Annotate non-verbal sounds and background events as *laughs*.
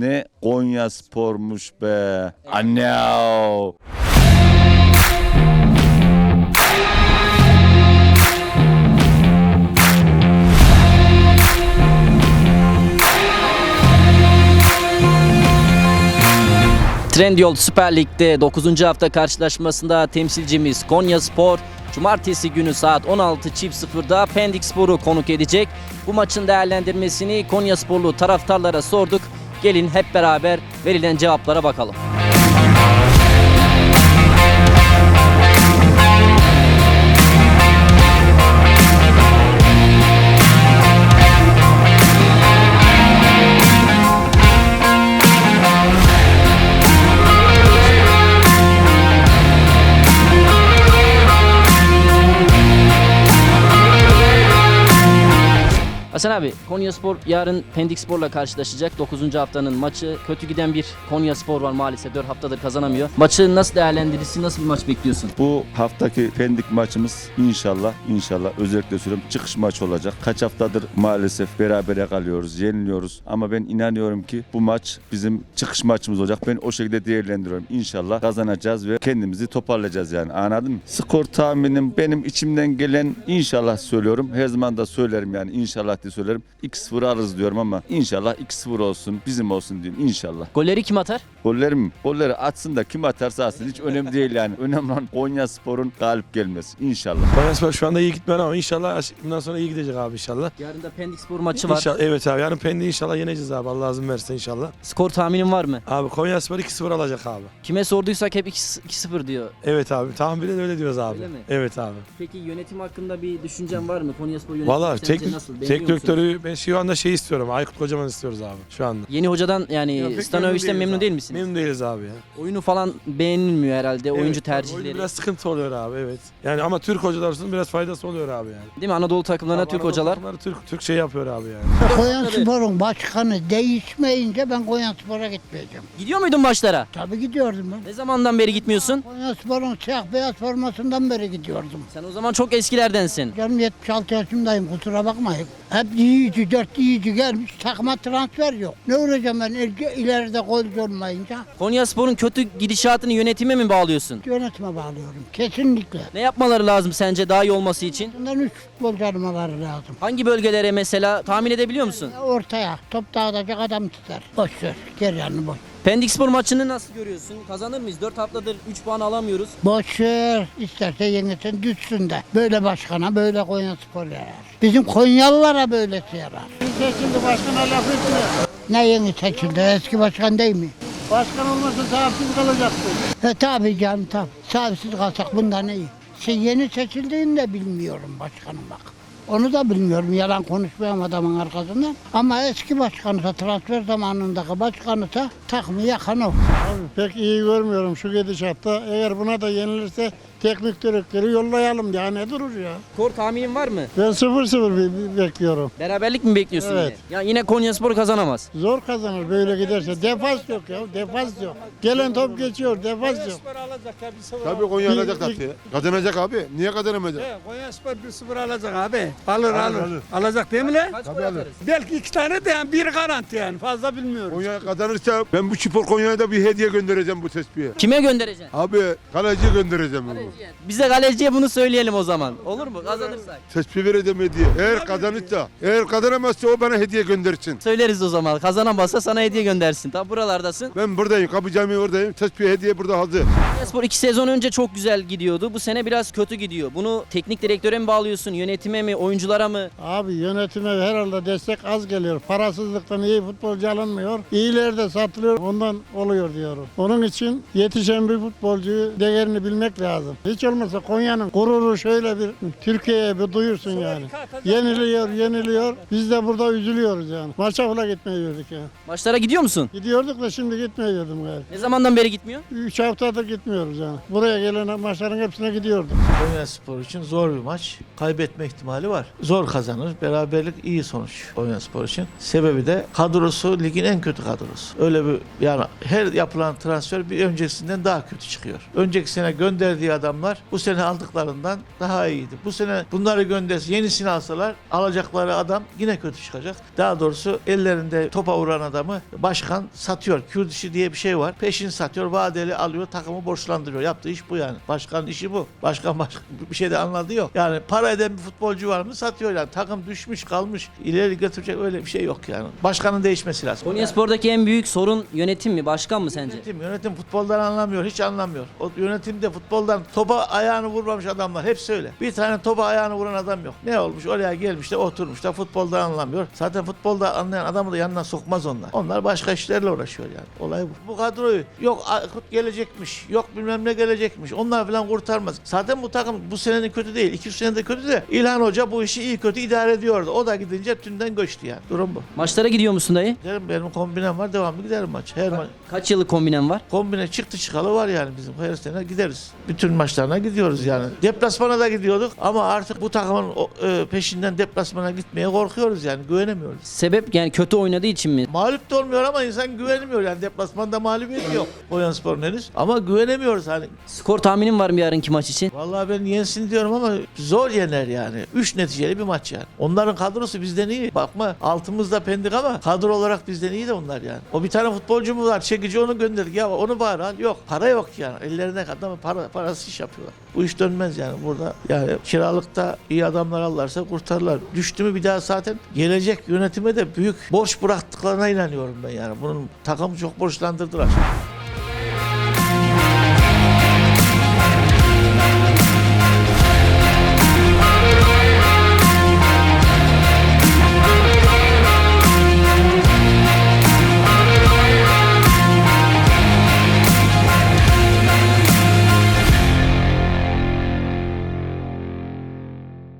Ne Konya spormuş be. Anne. Trendyol Süper Lig'de 9. hafta karşılaşmasında temsilcimiz Konya Spor Cumartesi günü saat 16.00'da Pendik Spor'u konuk edecek. Bu maçın değerlendirmesini Konya Sporlu taraftarlara sorduk. Gelin hep beraber verilen cevaplara bakalım. Hasan abi Konya Spor yarın Pendik Spor'la karşılaşacak. 9. haftanın maçı. Kötü giden bir Konya Spor var maalesef. 4 haftadır kazanamıyor. Maçı nasıl değerlendirirsin? Nasıl bir maç bekliyorsun? Bu haftaki Pendik maçımız inşallah inşallah özellikle söylüyorum çıkış maç olacak. Kaç haftadır maalesef berabere kalıyoruz, yeniliyoruz. Ama ben inanıyorum ki bu maç bizim çıkış maçımız olacak. Ben o şekilde değerlendiriyorum. İnşallah kazanacağız ve kendimizi toparlayacağız yani. Anladın mı? Skor tahminim benim içimden gelen inşallah söylüyorum. Her zaman da söylerim yani inşallah diye söylerim. 2-0 alırız diyorum ama inşallah 2-0 olsun, bizim olsun diyeyim inşallah. Golleri kim atar? Golleri mi? Golleri atsın da kim atarsa atsın. Hiç önemli *laughs* değil yani. Önemli olan Konya Spor'un galip gelmesi. İnşallah. Konyaspor şu anda iyi gitmiyor ama inşallah bundan sonra iyi gidecek abi inşallah. Yarın da Pendik Spor maçı var. İnşallah, evet abi yarın Pendik'i inşallah yeneceğiz abi Allah lazım versin inşallah. Skor tahminin var mı? Abi Konyaspor 2-0 alacak abi. Kime sorduysak hep 2 2-0 diyor. Evet abi tahminen öyle diyoruz abi. Öyle mi? Evet abi. Peki yönetim hakkında bir düşüncen var mı? Konya Spor yönetimi Valla sence tek, nasıl? Beğeniyor tek musun? Direktörü ben şu anda şey istiyorum. Aykut Kocaman istiyoruz abi şu anda. Yeni hocadan Ya yani pek Stanovic'ten memnun abi. değil misiniz? Memnun değiliz abi ya. Oyunu falan beğenilmiyor herhalde. Oyuncu abi, tercihleri. oyunda biraz sıkıntı oluyor abi evet. Yani ama Türk hocalar olsun biraz faydası oluyor abi yani. Değil mi? Anadolu takımlarına Abi Türk Anadolu hocalar. takımları Türk, Türk şey yapıyor abi yani. *laughs* Konya Spor'un başkanı değişmeyince ben Konya Spor'a gitmeyeceğim. Gidiyor muydun maçlara? Tabii gidiyordum ben. Ne zamandan beri gitmiyorsun? Konya Spor'un siyah beyaz formasından beri gidiyordum. Sen o zaman çok eskilerdensin. Canım 76 yaşındayım kusura bakmayın. Hep yiyici, dört yiyici gelmiş takıma transfer yok. Ne uğrayacağım ben il- ileride golcü olmayınca? Konya Spor'un kötü gidişatını yönetime mi bağlıyorsun? Yönetime bağlıyorum kesinlikle. Ne yapmaları lazım sence daha iyi olması için? Bundan üç futbolcu almaları lazım. Hangi bölgelere mesela tahmin edebiliyor musun? Ortaya top dağıtacak adam tutar. Boş ver geri yanını boş. Pendik Spor maçını nasıl görüyorsun? Kazanır mıyız? 4 haftadır 3 puan alamıyoruz. Boş ver. İsterse yenilsin düşsün de. Böyle başkana böyle Konya Spor yarar. Bizim Konyalılara böylesi yarar. Seçildi başkana laf etme. Ne yeni seçildi? Eski başkan değil mi? Başkan olmasa sahipsiz kalacaktı. He tabii canım tabii. Sahipsiz kalsak bundan iyi. Şey yeni seçildiğini de bilmiyorum başkanım bak. Onu da bilmiyorum. Yalan konuşmayayım adamın arkasından. Ama eski başkanısa, transfer zamanındaki başkanısa takımı yakan o. Abi pek iyi görmüyorum şu gidişatta. Eğer buna da yenilirse teknik direktörü yollayalım ya ne durur ya. Skor tahminin var mı? Ben 0-0 bir- bir bekliyorum. Beraberlik mi bekliyorsun Evet. yine? Ya yine Konya Spor kazanamaz. Zor kazanır böyle giderse. Defans yok ya defans yok. Gelen top geçiyor defans yok. Tabii Konya Bir- alacak bir- tabii. Kazanacak abi. Niye kazanamayacak? Konya Spor 1-0 alacak abi. Alır alır. Alacak değil mi lan? Kaç gol atarız? Belki iki tane de yani bir garanti yani fazla bilmiyorum. Konya kazanırsa ben bu spor Konya'ya da bir hediye göndereceğim bu tespihe. Kime göndereceksin? Abi kaleci göndereceğim bunu. Biz de kaleciye bunu söyleyelim o zaman. Olur mu? Kazanırsak. Tespih vereceğim hediye. Eğer kazanırsa, eğer kazanamazsa o bana hediye göndersin. Söyleriz o zaman. Kazanamazsa sana hediye göndersin. Tam buralardasın. Ben buradayım, kapı cami oradayım. Tespih hediye burada hazır. Spor iki sezon önce çok güzel gidiyordu. Bu sene biraz kötü gidiyor. Bunu teknik direktöre mi bağlıyorsun? Yönetime mi? Oyunculara mı? Abi yönetime herhalde destek az geliyor. Parasızlıktan iyi futbolcu alınmıyor. İyiler de satılıyor. Ondan oluyor diyorum. Onun için yetişen bir futbolcuyu değerini bilmek lazım. Hiç olmazsa Konya'nın gururu şöyle bir Türkiye'ye bir duyursun yani. Yeniliyor, yeniliyor. Biz de burada üzülüyoruz yani. Maça bile gitmiyorduk ya. Maçlara gidiyor musun? Gidiyorduk da şimdi gitmiyordum galiba. Ne zamandan beri gitmiyor? 3 haftadır gitmiyoruz yani. Buraya gelen maçların hepsine gidiyorduk. Konya Spor için zor bir maç. Kaybetme ihtimali var. Zor kazanır. Beraberlik iyi sonuç Konya Spor için. Sebebi de kadrosu ligin en kötü kadrosu. Öyle bir yani her yapılan transfer bir öncesinden daha kötü çıkıyor. Önceki sene gönderdiği adam adamlar bu sene aldıklarından daha iyiydi. Bu sene bunları gönderse yenisini alsalar alacakları adam yine kötü çıkacak. Daha doğrusu ellerinde topa vuran adamı başkan satıyor. Kürt işi diye bir şey var. Peşin satıyor, vadeli alıyor, takımı borçlandırıyor. Yaptığı iş bu yani. Başkan işi bu. Başkan baş, bir şey de anladığı yok. Yani para eden bir futbolcu var mı satıyor yani. Takım düşmüş kalmış. ileri götürecek öyle bir şey yok yani. Başkanın değişmesi lazım. Konyaspor'daki en büyük sorun yönetim mi, başkan mı sence? Yönetim, yönetim futboldan anlamıyor, hiç anlamıyor. O yönetimde futboldan topa ayağını vurmamış adamlar hepsi öyle. Bir tane topa ayağını vuran adam yok. Ne olmuş? Oraya gelmiş de oturmuş da futboldan anlamıyor. Zaten futbolda anlayan adamı da yanına sokmaz onlar. Onlar başka işlerle uğraşıyor yani. Olay bu. Bu kadroyu yok Aykut gelecekmiş, yok bilmem ne gelecekmiş. Onlar falan kurtarmaz. Zaten bu takım bu senenin kötü değil. İki üç senede kötü de İlhan Hoca bu işi iyi kötü idare ediyordu. O da gidince tümden göçtü yani. Durum bu. Maçlara gidiyor musun dayı? Giderim benim kombinem var devamlı giderim maç. Her maç. Kaç yıllık kombinen var? Kombine çıktı çıkalı var yani bizim her sene gideriz. Bütün maçlarına gidiyoruz yani. Deplasmana da gidiyorduk ama artık bu takımın e, peşinden deplasmana gitmeye korkuyoruz yani güvenemiyoruz. Sebep yani kötü oynadığı için mi? Mağlup da olmuyor ama insan güvenmiyor yani deplasmanda mağlubiyet yok Boyanspor henüz. Ama güvenemiyoruz hani. Skor tahminin var mı yarınki maç için? Vallahi ben yensin diyorum ama zor yener yani. Üç neticeli bir maç yani. Onların kadrosu bizden iyi. Bakma altımızda pendik ama kadro olarak bizden iyi de onlar yani. O bir tane futbolcu mu var çekici onu gönderdik ya onu bari al. Yok para yok yani. Ellerine adam para, parası yapıyorlar. Bu iş dönmez yani burada. Yani kiralıkta iyi adamlar alırlarsa kurtarırlar. Düştü mü bir daha zaten gelecek yönetime de büyük borç bıraktıklarına inanıyorum ben yani. Bunun takımı çok borçlandırdılar.